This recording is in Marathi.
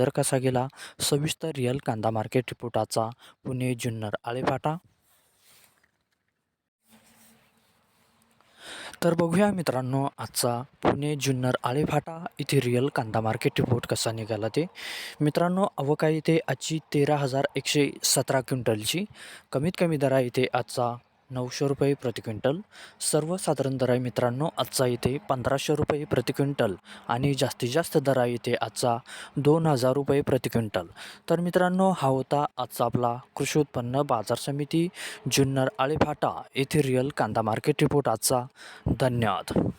दर कसा गेला? सविस्तर रिअल कांदा मार्केट रिपोर्टाचा पुणे जुन्नर आळेफाटा. तर बघूया मित्रांनो आजचा पुणे जुन्नर आळेफाटा. इथे रिअल कांदा मार्केट रिपोर्ट कसा निघाला ते. मित्रांनो अवका इथे आजची तेरा हजार एकशे सतरा क्विंटलची. कमीत कमी दरा इथे आजचा नऊशे रुपये प्रति क्विंटल. सर्वसाधारण दर आहे मित्रांनो आजचा इथे पंधराशे रुपये प्रति क्विंटल आणि जास्तीत जास्त दर आहे इथे आजचा दोन हजार रुपये प्रति क्विंटल. तर मित्रांनो हा होता आजचा आपला कृषी उत्पन्न बाजार समिती जुन्नर आळेफाटा येथे रिअल कांदा मार्केट रिपोर्ट आजचा. धन्यवाद.